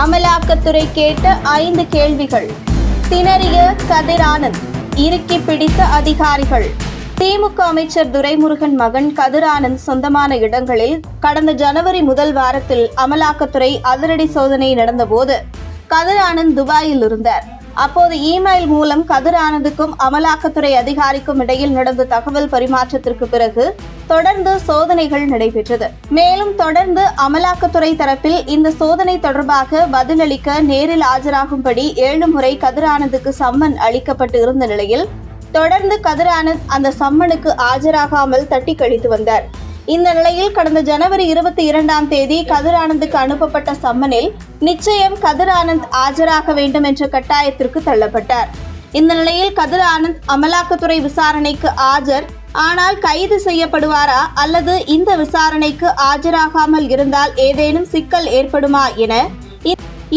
அமலாக்கத்துறை கேட்ட ஐந்து கேள்விகள். திணறிய கதிர் ஆனந்த் இறுக்கி பிடித்த அதிகாரிகள். திமுக அமைச்சர் துரைமுருகன் மகன் கதிர் ஆனந்த் சொந்தமான இடங்களில் கடந்த ஜனவரி முதல் வாரத்தில் அமலாக்கத்துறை அதிரடி சோதனை நடந்தபோது கதிர் ஆனந்த் துபாயில் இருந்தார். அப்போது இமெயில் மூலம் கதிர் ஆனந்துக்கும் அமலாக்கத்துறை அதிகாரிக்கும் இடையில் நடந்த தகவல் பரிமாற்றத்திற்கு பிறகு தொடர்ந்து சோதனைகள் நடைபெற்றது. மேலும் தொடர்ந்து அமலாக்கத்துறை தரப்பில் இந்த சோதனை தொடர்பாக பதிலளிக்க நேரில் ஆஜராகும்படி ஏழு முறை கதிர் ஆனந்துக்கு சம்மன் அளிக்கப்பட்டு இருந்த நிலையில் தொடர்ந்து கதிரானந்த் அந்த சம்மனுக்கு ஆஜராகாமல் தட்டி கழித்து வந்தார். இந்த நிலையில் கடந்த ஜனவரி இருபத்தி இரண்டாம் தேதி கதிர் ஆனந்துக்கு அனுப்பப்பட்ட சம்மனில் நிச்சயம் கதிர் ஆனந்த் ஆஜராக வேண்டும் என்ற கட்டாயத்திற்கு தள்ளப்பட்டார். இந்த நிலையில் கதிர் ஆனந்த் அமலாக்கத்துறை விசாரணைக்கு ஆஜர் ஆனால் கைது செய்யப்படுவாரா அல்லது இந்த விசாரணைக்கு ஆஜராகாமல் இருந்தால் ஏதேனும் சிக்கல் ஏற்படுமா என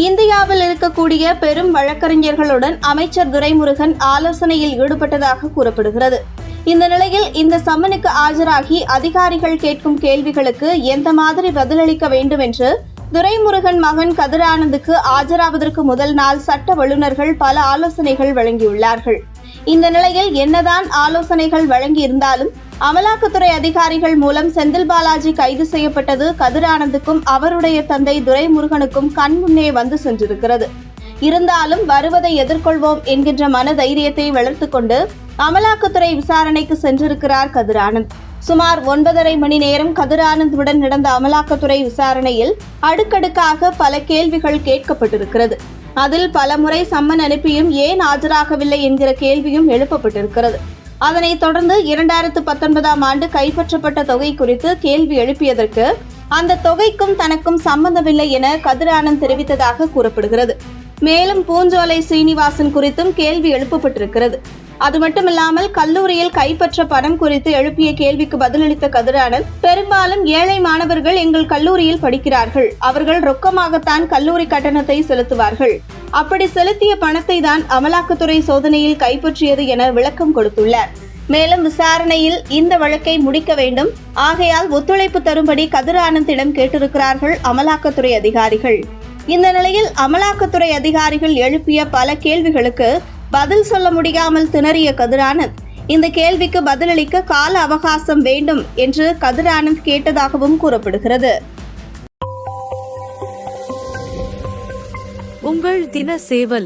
இந்தியாவில் இருக்கக்கூடிய பெரும் வழக்கறிஞர்களுடன் அமைச்சர் துரைமுருகன் ஆலோசனையில் ஈடுபட்டதாக கூறப்படுகிறது. இந்த நிலையில் இந்த சம்மனுக்கு ஆஜராகி அதிகாரிகள் கேட்கும் கேள்விகளுக்கு எந்த மாதிரி பதிலளிக்க வேண்டும் என்று துரைமுருகன் மகன் கதிரானந்துக்கு ஆஜராவதற்கு முதல் நாள் சட்ட வல்லுநர்கள் பல ஆலோசனைகள் வழங்கியுள்ளார்கள். இந்த நிலையில் என்னதான் ஆலோசனைகள் வழங்கியிருந்தாலும் அமலாக்கத்துறை அதிகாரிகள் மூலம் செந்தில் பாலாஜி கைது செய்யப்பட்டது கதிரானந்துக்கும் அவருடைய தந்தை துரைமுருகனுக்கும் கண் முன்னே வந்து சென்றிருக்கிறது. இருந்தாலும் வருவதை எதிர்கொள்வோம் என்கின்ற மன தைரியத்தை வளர்த்து கொண்டு அமலாக்கத்துறை விசாரணைக்கு சென்றிருக்கிறார் கதிரானந்த் சுமார் ஒன்பதரை மணி நேரம் கதிரானந்துடன் நடந்த அமலாக்கத்துறை விசாரணையில் அடுக்கடுக்காக பல கேள்விகள் கேட்கப்பட்டிருக்கிறது. அதில் பல முறை சம்மன் அனுப்பியும் ஏன் ஆஜராகவில்லை என்கிற கேள்வியும் எழுப்பப்பட்டிருக்கிறது. அதனைத் தொடர்ந்து இரண்டாயிரத்து பத்தொன்பதாம் ஆண்டு கைப்பற்றப்பட்ட தொகை குறித்து கேள்வி எழுப்பியதற்கு அந்த தொகைக்கும் தனக்கும் சம்பந்தமில்லை என கதிரானந்த் தெரிவித்ததாக கூறப்படுகிறது. மேலும் பூஞ்சோலை சீனிவாசன் குறித்தும் கேள்வி எழுப்பப்பட்டிருக்கிறது. அது மட்டுமில்லாமல் கல்லூரியில் கைப்பற்ற பணம் குறித்து எழுப்பிய கேள்விக்கு பதிலளித்த கதிரானந்த் பெரும்பாலும் ஏழை மாணவர்கள் எங்கள் கல்லூரியில் படிக்கிறார்கள். அவர்கள் ரொக்கமாகத்தான் கல்லூரி கட்டணத்தை செலுத்துவார்கள். அப்படி செலுத்திய பணத்தை தான் அமலாக்கத்துறை சோதனையில் கைப்பற்றியது என விளக்கம் கொடுத்துள்ளார். மேலும் விசாரணையில் இந்த வழக்கை முடிக்க வேண்டும். ஆகையால் ஒத்துழைப்பு தரும்படி கதிர் ஆனந்திடம் கேட்டிருக்கிறார்கள் அமலாக்கத்துறை அதிகாரிகள். இந்த நிலையில் அமலாக்கத்துறை அதிகாரிகள் எழுப்பிய பல கேள்விகளுக்கு பதில் சொல்ல முடியாமல் திணறிய கதிரானந்த் இந்த கேள்விக்கு பதிலளிக்க கால அவகாசம் வேண்டும் என்று கதிரானந்த் கேட்டதாகவும் கூறப்படுகிறது. உங்கள் தின சேவல்